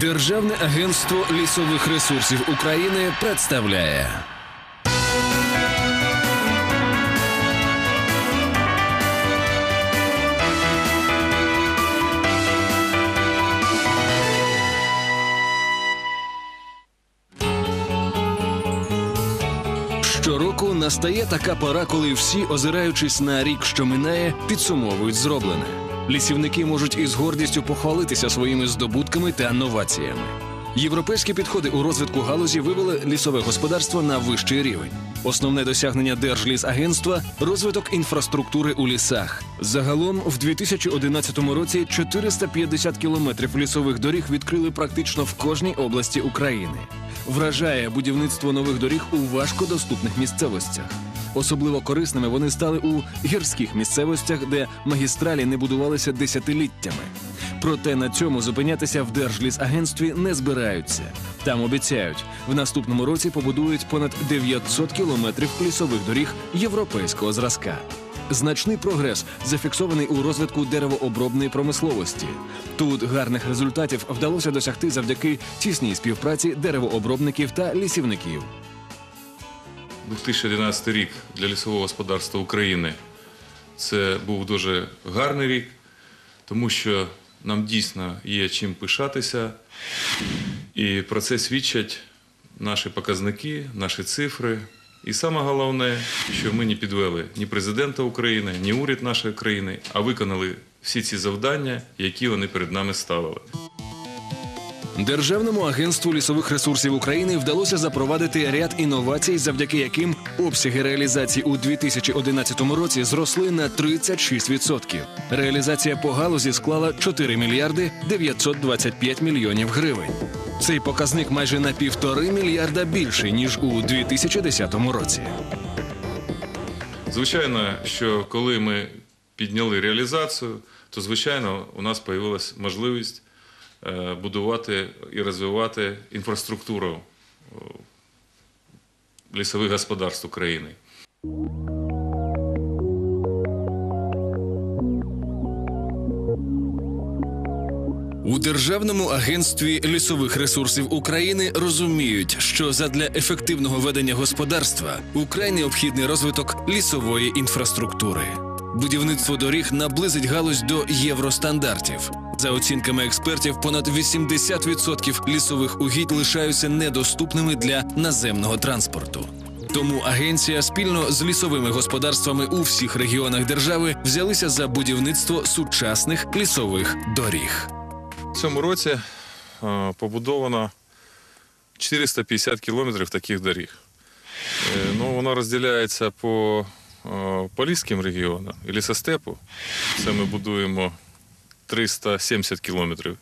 Державне агентство лісових ресурсів України представляє. Щороку настає така пора, коли всі, озираючись на рік, що минає, підсумовують зроблене. Лісівники можуть із гордістю похвалитися своїми здобутками та новаціями. Європейські підходи у розвитку галузі вивели лісове господарство на вищий рівень. Основне досягнення Держлісагентства – розвиток інфраструктури у лісах. Загалом в 2011 році 450 кілометрів лісових доріг відкрили практично в кожній області України. Вражає будівництво нових доріг у важкодоступних місцевостях. Особливо корисними вони стали у гірських місцевостях, де магістралі не будувалися десятиліттями. Проте на цьому зупинятися в Держлісагентстві не збираються. Там обіцяють, в наступному році побудують понад 900 кілометрів лісових доріг європейського зразка. Значний прогрес зафіксований у розвитку деревообробної промисловості. Тут гарних результатів вдалося досягти завдяки тісній співпраці деревообробників та лісівників. 2011 рік для лісового господарства України це був дуже гарний рік, тому що нам дійсно є чим пишатися, і про це свідчать наші показники, наші цифри. І саме головне, що ми не підвели ні президента України, ні уряд нашої країни, а виконали всі ці завдання, які вони перед нами ставили. Державному агентству лісових ресурсів України вдалося запровадити ряд інновацій, завдяки яким обсяги реалізації у 2011 році зросли на 36%. Реалізація по галузі склала 4 мільярди 925 мільйонів гривень. Цей показник майже на півтори мільярда більший ніж у 2010 році. Звичайно, що коли ми підняли реалізацію, то звичайно у нас з'явилася можливість будувати і розвивати інфраструктуру е, лісових господарств України. У Державному агентстві лісових ресурсів України розуміють, що задля ефективного ведення господарства украй необхідний розвиток лісової інфраструктури. Будівництво доріг наблизить галузь до євростандартів. За оцінками експертів, понад 80% лісових угідь лишаються недоступними для наземного транспорту. Тому агенція спільно з лісовими господарствами у всіх регіонах держави взялися за будівництво сучасних лісових доріг. В цьому році е, побудовано 450 кілометрів таких доріг. Е, Ну, вона розділяється по е, Поліським регіонам і лісостепу. Це ми будуємо 370 кілометрів.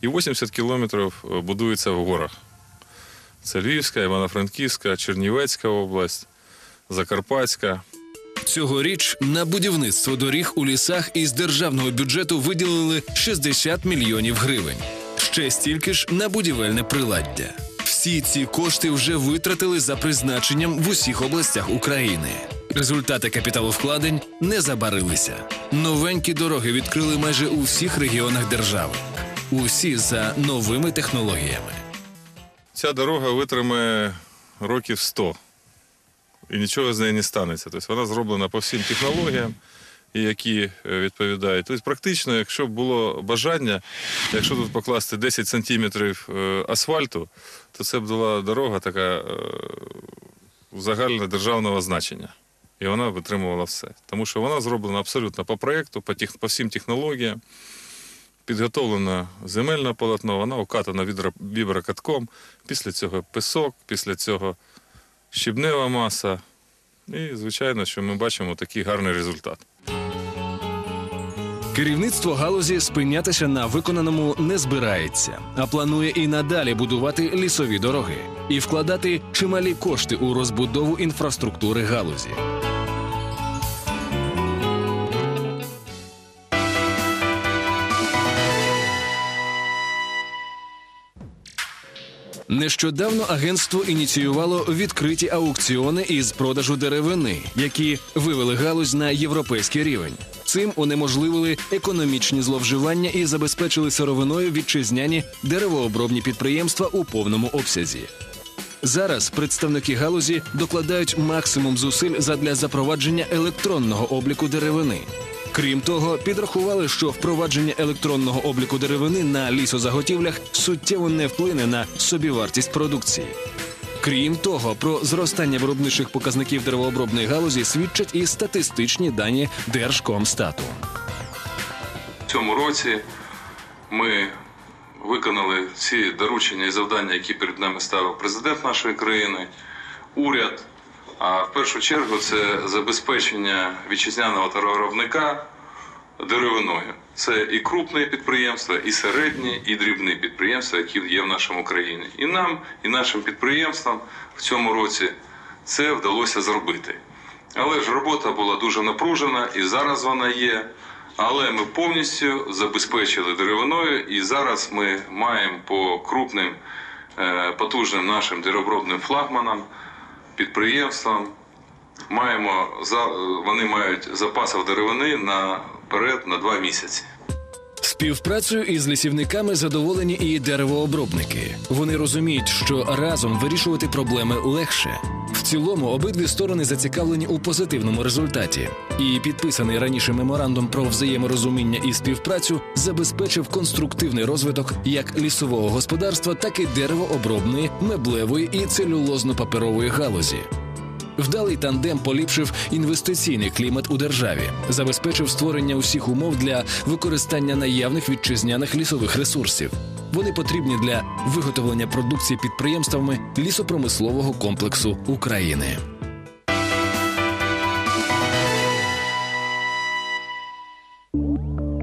І 80 кілометрів е, будується в горах. Це Львівська, Івано-Франківська, Чернівецька область, Закарпатська. Цьогоріч на будівництво доріг у лісах із державного бюджету виділили 60 мільйонів гривень. Ще стільки ж на будівельне приладдя. Всі ці кошти вже витратили за призначенням в усіх областях України. Результати капіталовкладень не забарилися. Новенькі дороги відкрили майже у всіх регіонах держави. Усі за новими технологіями. Ця дорога витримає років 100 і нічого з неї не станеться. Тобто вона зроблена по всім технологіям, які е, відповідають. Тобто, практично, якщо б було бажання, якщо тут покласти 10 сантиметрів е, асфальту, то це б була дорога така е, загальнодержавного значення. І вона витримувала все. Тому що вона зроблена абсолютно по проєкту, по, тех, по всім технологіям. Підготовлено земельне полотно, вона укатана відро- віброкатком. Після цього пісок, після цього щебнева маса. І, звичайно, що ми бачимо такий гарний результат. Керівництво галузі спинятися на виконаному не збирається, а планує і надалі будувати лісові дороги і вкладати чималі кошти у розбудову інфраструктури галузі. Нещодавно агентство ініціювало відкриті аукціони із продажу деревини, які вивели галузь на європейський рівень. Цим унеможливили економічні зловживання і забезпечили сировиною вітчизняні деревообробні підприємства у повному обсязі. Зараз представники галузі докладають максимум зусиль задля запровадження електронного обліку деревини. Крім того, підрахували, що впровадження електронного обліку деревини на лісозаготівлях суттєво не вплине на собівартість продукції. Крім того, про зростання виробничих показників деревообробної галузі свідчать і статистичні дані Держкомстату. В цьому році ми виконали всі доручення і завдання, які перед нами ставив президент нашої країни, уряд. А в першу чергу це забезпечення вітчизняного товаровиробника деревиною. Це і крупні підприємства, і середні, і дрібні підприємства, які є в нашому країні. І нам, і нашим підприємствам в цьому році це вдалося зробити. Але ж робота була дуже напружена, і зараз вона є. Але ми повністю забезпечили деревиною, і зараз ми маємо по крупним е, потужним нашим деревообробним флагманам, підприємствам. Маємо вони мають запасів деревини наперед на два місяці. Співпрацею із лісівниками задоволені і деревообробники. Вони розуміють, що разом вирішувати проблеми легше. В цілому обидві сторони зацікавлені у позитивному результаті. І підписаний раніше меморандум про взаєморозуміння і співпрацю забезпечив конструктивний розвиток як лісового господарства, так і деревообробної, меблевої і целюлозно-паперової галузі. Вдалий тандем поліпшив інвестиційний клімат у державі, забезпечив створення усіх умов для використання наявних вітчизняних лісових ресурсів. Вони потрібні для виготовлення продукції підприємствами лісопромислового комплексу України.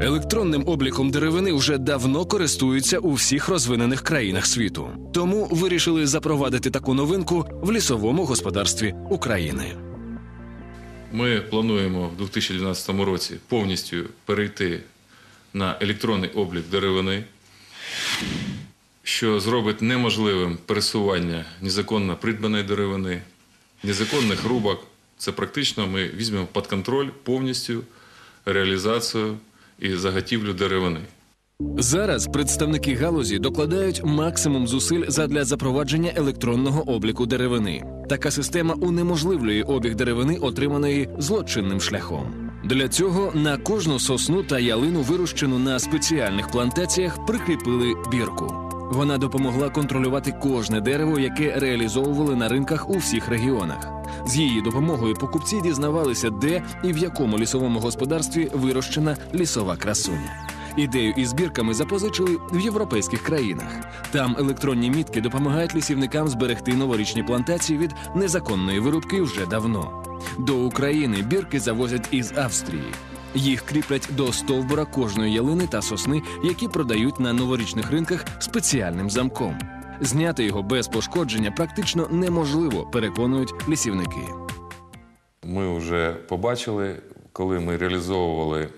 Електронним обліком деревини вже давно користуються у всіх розвинених країнах світу. Тому вирішили запровадити таку новинку в лісовому господарстві України. Ми плануємо в 2012 році повністю перейти на електронний облік деревини, що зробить неможливим пересування незаконно придбаної деревини, незаконних рубок. Це практично ми візьмемо під контроль повністю реалізацію і заготівлю деревини. Зараз представники галузі докладають максимум зусиль задля запровадження електронного обліку деревини. Така система унеможливлює обіг деревини, отриманої злочинним шляхом. Для цього на кожну сосну та ялину, вирощену на спеціальних плантаціях, прикріпили бірку. Вона допомогла контролювати кожне дерево, яке реалізовували на ринках у всіх регіонах. З її допомогою покупці дізнавалися, де і в якому лісовому господарстві вирощена лісова красуня. Ідею із збірками запозичили в європейських країнах. Там електронні мітки допомагають лісівникам зберегти новорічні плантації від незаконної вирубки вже давно. До України бірки завозять із Австрії. Їх кріплять до стовбура кожної ялини та сосни, які продають на новорічних ринках спеціальним замком. Зняти його без пошкодження практично неможливо, переконують лісівники. Ми вже побачили, коли ми реалізовували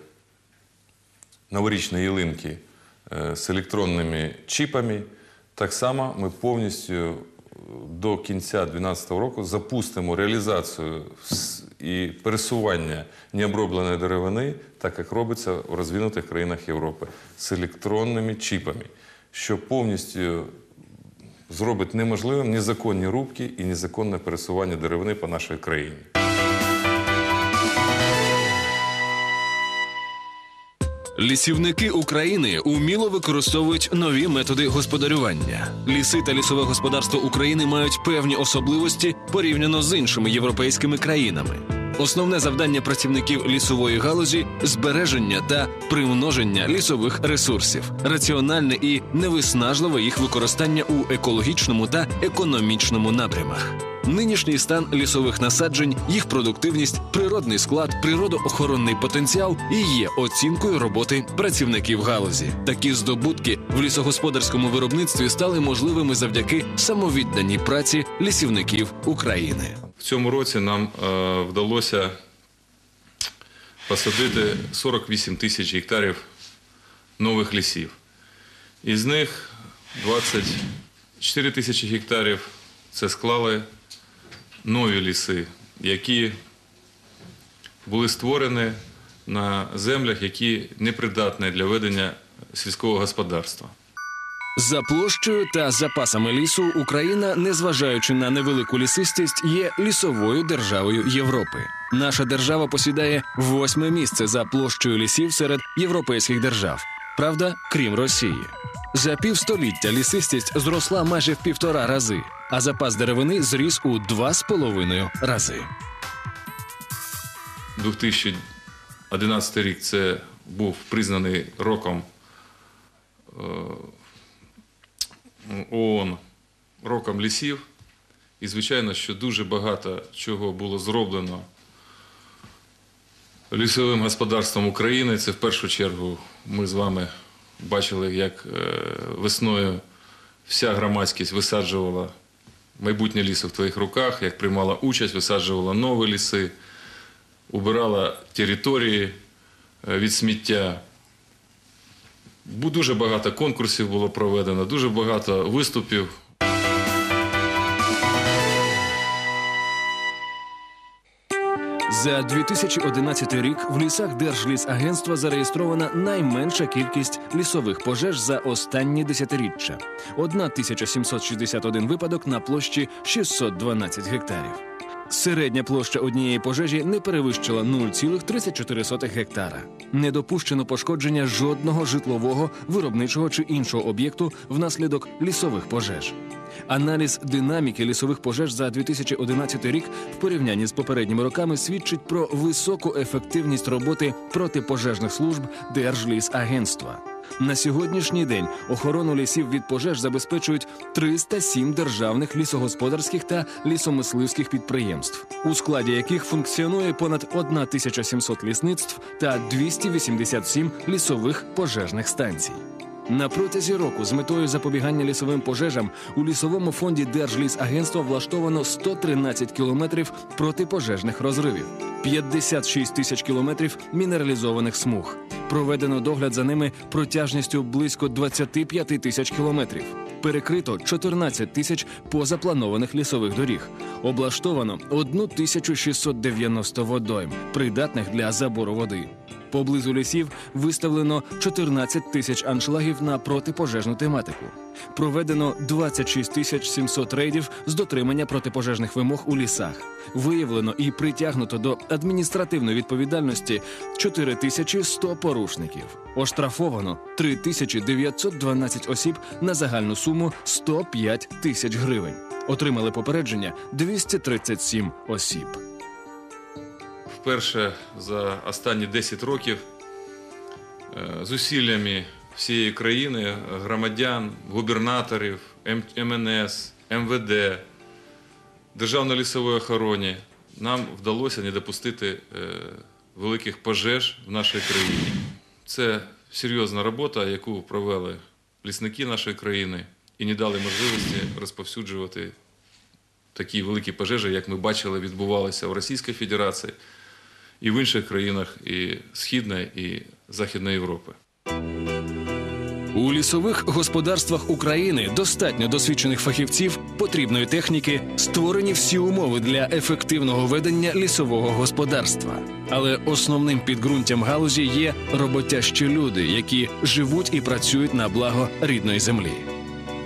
новорічні ялинки е, з електронними чіпами. Так само ми повністю до кінця 2012 року запустимо реалізацію і пересування необробленої деревини, так як робиться в розвинутих країнах Європи, з електронними чіпами, що повністю зробить неможливим незаконні рубки і незаконне пересування деревини по нашій країні. Лісівники України уміло використовують нові методи господарювання. Ліси та лісове господарство України мають певні особливості порівняно з іншими європейськими країнами. Основне завдання працівників лісової галузі збереження та примноження лісових ресурсів, раціональне і невиснажливе їх використання у екологічному та економічному напрямах. Нинішній стан лісових насаджень, їх продуктивність, природний склад, природоохоронний потенціал і є оцінкою роботи працівників галузі. Такі здобутки в лісогосподарському виробництві стали можливими завдяки самовідданій праці лісівників України. В цьому році нам е, вдалося посадити 48 тисяч гектарів нових лісів. Із них 24 тисячі гектарів це склали нові ліси, які були створені на землях, які непридатні для ведення сільського господарства. За площею та запасами лісу Україна, незважаючи на невелику лісистість, є лісовою державою Європи. Наша держава посідає восьме місце за площею лісів серед європейських держав. Правда, крім Росії. За півстоліття лісистість зросла майже в півтора рази, а запас деревини зріс у два з половиною рази. 2011 рік це був признаний роком е, ООН роком лісів. І, звичайно, що дуже багато чого було зроблено лісовим господарством України. Це в першу чергу ми з вами бачили, як е, весною вся громадськість висаджувала майбутнє лісо в твоїх руках, як приймала участь, висаджувала нові ліси, убирала території е, від сміття. Дуже багато конкурсів було проведено, дуже багато виступів. За 2011 рік в лісах Держлісагентства зареєстрована найменша кількість лісових пожеж за останні десятиріччя 1761 випадок на площі 612 гектарів. Середня площа однієї пожежі не перевищила 0,34 гектара. Не допущено пошкодження жодного житлового, виробничого чи іншого об'єкту внаслідок лісових пожеж. Аналіз динаміки лісових пожеж за 2011 рік в порівнянні з попередніми роками свідчить про високу ефективність роботи протипожежних служб Держлісагентства. На сьогоднішній день охорону лісів від пожеж забезпечують 307 державних лісогосподарських та лісомисливських підприємств, у складі яких функціонує понад 1700 лісництв та 287 лісових пожежних станцій. На протязі року з метою запобігання лісовим пожежам у лісовому фонді Держлісагентства влаштовано 113 кілометрів протипожежних розривів, 56 тисяч кілометрів мінералізованих смуг. Проведено догляд за ними протяжністю близько 25 тисяч кілометрів. Перекрито 14 тисяч позапланованих лісових доріг. Облаштовано 1690 водойм, придатних для забору води. Поблизу лісів виставлено 14 тисяч аншлагів на протипожежну тематику. Проведено 26 тисяч 700 рейдів з дотримання протипожежних вимог у лісах. Виявлено і притягнуто до адміністративної відповідальності 4100 порушників. Оштрафовано 3912 осіб на загальну суму 105 тисяч гривень. Отримали попередження 237 осіб. Вперше за останні 10 років е, зусиллями всієї країни, громадян, губернаторів, МНС, МВД, Державної лісової охорони нам вдалося не допустити е, великих пожеж в нашій країні. Це серйозна робота, яку провели лісники нашої країни і не дали можливості розповсюджувати такі великі пожежі, як ми бачили, відбувалися в Російській Федерації і в інших країнах і Східної, і Західної Європи. У лісових господарствах України достатньо досвідчених фахівців, потрібної техніки, створені всі умови для ефективного ведення лісового господарства. Але основним підґрунтям галузі є роботящі люди, які живуть і працюють на благо рідної землі.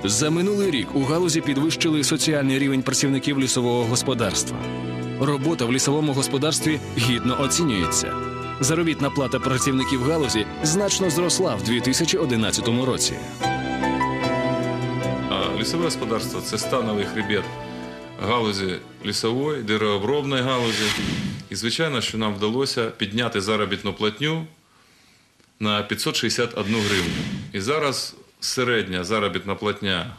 За минулий рік у галузі підвищили соціальний рівень працівників лісового господарства. Робота в лісовому господарстві гідно оцінюється. Заробітна плата працівників галузі значно зросла в 2011 році. Лісове господарство це становий хребет галузі лісової, деревообробної галузі. І звичайно, що нам вдалося підняти заробітну платню на 561 гривню. І зараз середня заробітна платня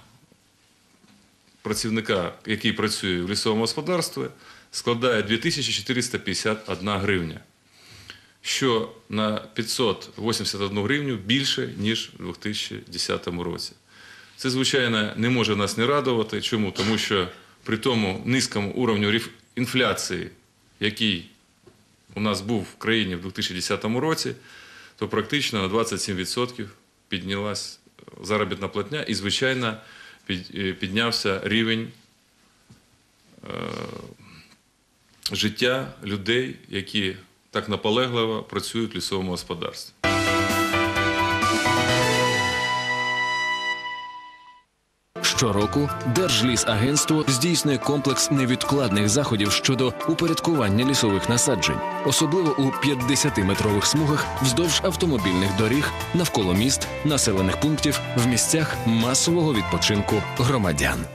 працівника, який працює в лісовому господарстві, складає 2451 гривня, що на 581 гривню більше, ніж у 2010 році. Це, звичайно, не може нас не радувати. Чому? Тому що при тому низькому уровню інфляції, який у нас був в країні в 2010 році, то практично на 27% піднялась заробітна платня і, звичайно, е, піднявся рівень е, життя людей, які так наполегливо працюють в лісовому господарстві. Щороку Держлісагентство здійснює комплекс невідкладних заходів щодо упорядкування лісових насаджень, особливо у 50-метрових смугах вздовж автомобільних доріг, навколо міст, населених пунктів, в місцях масового відпочинку громадян.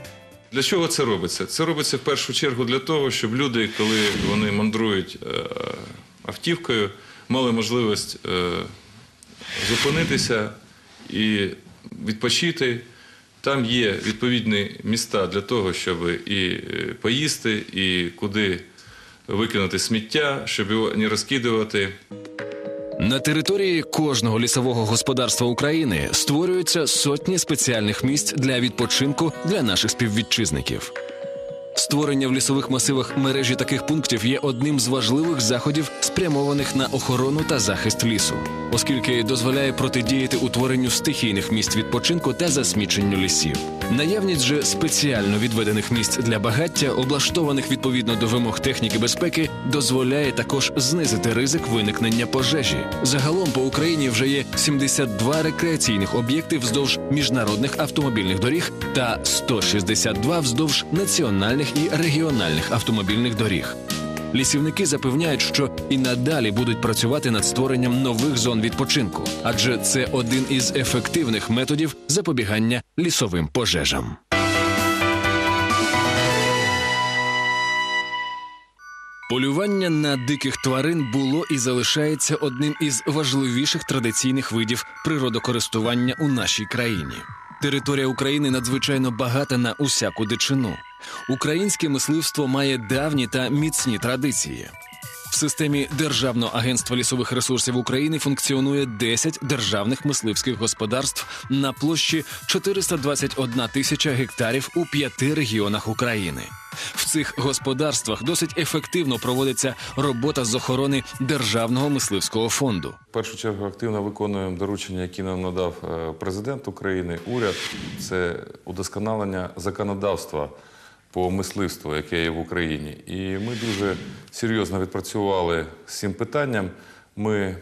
Для чого це робиться? Це робиться в першу чергу для того, щоб люди, коли вони мандрують е, автівкою, мали можливість е, зупинитися і відпочити. Там є відповідні міста для того, щоб і е, поїсти, і куди викинути сміття, щоб його не розкидувати. На території кожного лісового господарства України створюються сотні спеціальних місць для відпочинку для наших співвітчизників. Створення в лісових масивах мережі таких пунктів є одним з важливих заходів, спрямованих на охорону та захист лісу, оскільки дозволяє протидіяти утворенню стихійних місць відпочинку та засміченню лісів. Наявність же спеціально відведених місць для багаття, облаштованих відповідно до вимог техніки безпеки, дозволяє також знизити ризик виникнення пожежі. Загалом по Україні вже є 72 рекреаційних об'єкти вздовж міжнародних автомобільних доріг та 162 вздовж національних і регіональних автомобільних доріг. Лісівники запевняють, що і надалі будуть працювати над створенням нових зон відпочинку, адже це один із ефективних методів запобігання лісовим пожежам. Полювання на диких тварин було і залишається одним із важливіших традиційних видів природокористування у нашій країні. Територія України надзвичайно багата на усяку дичину. Українське мисливство має давні та міцні традиції. Системі Державного агентства лісових ресурсів України функціонує 10 державних мисливських господарств на площі 421 тисяча гектарів у п'яти регіонах України. В цих господарствах досить ефективно проводиться робота з охорони державного мисливського фонду. В першу чергу активно виконуємо доручення, які нам надав е, президент України, уряд. Це удосконалення законодавства по мисливству, яке є в Україні. І ми дуже серйозно відпрацювали з цим питанням. Ми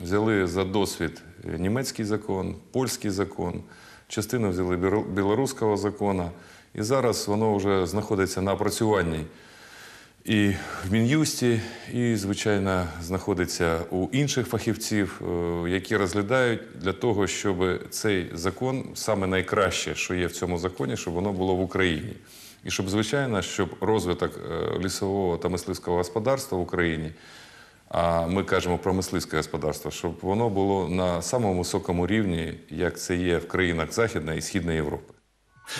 взяли за досвід німецький закон, польський закон, частину взяли біло- білоруського закону. І зараз воно вже знаходиться на опрацюванні і в Мін'юсті, і, звичайно, знаходиться у інших фахівців, е, які розглядають для того, щоб цей закон саме найкраще, що є в цьому законі, щоб воно було в Україні. І щоб, звичайно, щоб розвиток е, лісового та мисливського господарства в Україні, а ми кажемо про мисливське господарство, щоб воно було на самому високому рівні, як це є в країнах Західної і Східної Європи.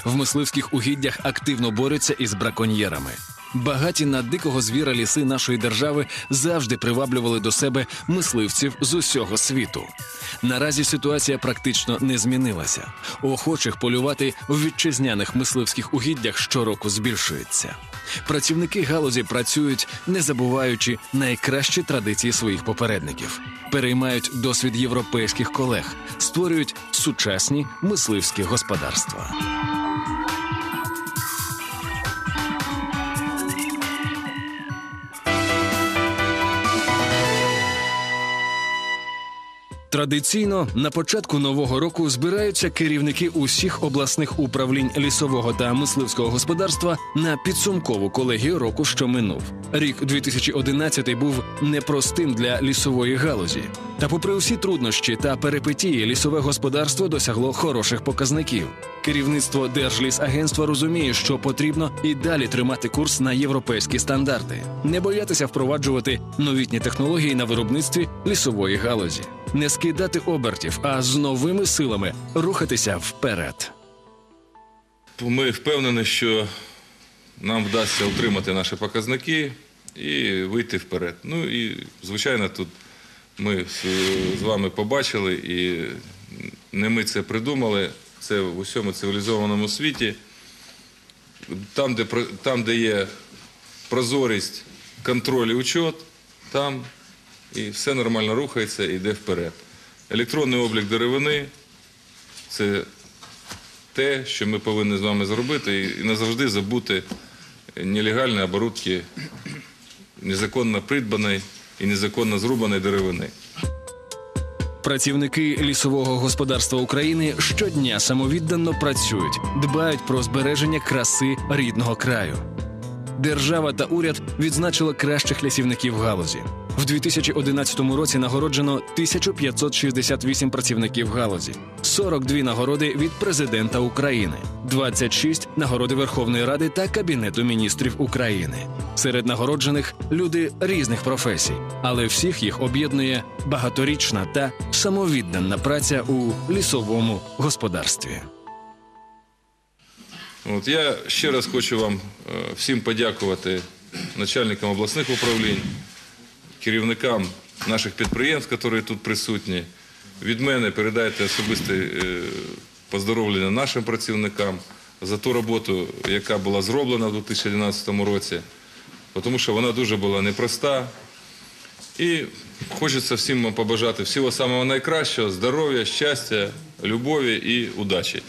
В мисливських угіддях активно борються із браконьєрами. Багаті на дикого звіра ліси нашої держави завжди приваблювали до себе мисливців з усього світу. Наразі ситуація практично не змінилася. Охочих полювати в вітчизняних мисливських угіддях щороку збільшується. Працівники галузі працюють, не забуваючи найкращі традиції своїх попередників, переймають досвід європейських колег, створюють сучасні мисливські господарства. Традиційно на початку нового року збираються керівники усіх обласних управлінь лісового та мисливського господарства на підсумкову колегію року, що минув. Рік 2011 був непростим для лісової галузі. Та, попри усі труднощі та перипетії, лісове господарство досягло хороших показників. Керівництво Держлісагентства розуміє, що потрібно і далі тримати курс на європейські стандарти, не боятися впроваджувати новітні технології на виробництві лісової галузі, не скидати обертів, а з новими силами рухатися вперед. Ми впевнені, що нам вдасться утримати наші показники і вийти вперед. Ну і, звичайно, тут ми з, вами побачили, і не ми це придумали. Це в усьому цивілізованому світі. Там, де, там, де є прозорість, контроль і учет, там і все нормально рухається і йде вперед. Електронний облік деревини це те, що ми повинні з вами зробити, і- назавжди забути нелегальні оборудки незаконно придбаної і незаконно зрубаної деревини. Працівники лісового господарства України щодня самовіддано працюють, дбають про збереження краси рідного краю. Держава та уряд відзначили кращих лісівників галузі. В 2011 році нагороджено 1568 працівників галузі, 42 нагороди від президента України, 26 нагороди Верховної Ради та Кабінету міністрів України. Серед нагороджених люди різних професій, але всіх їх об'єднує багаторічна та самовіддана праця у лісовому господарстві. От я ще раз хочу вам е, всім подякувати начальникам обласних управлінь, керівникам наших підприємств, які тут присутні. Від мене передайте особисте е, поздоровлення нашим працівникам за ту роботу, яка була зроблена в 2011 році, тому що вона дуже була непроста. І хочеться всім вам побажати всього самого найкращого, здоров'я, щастя, любові і удачі.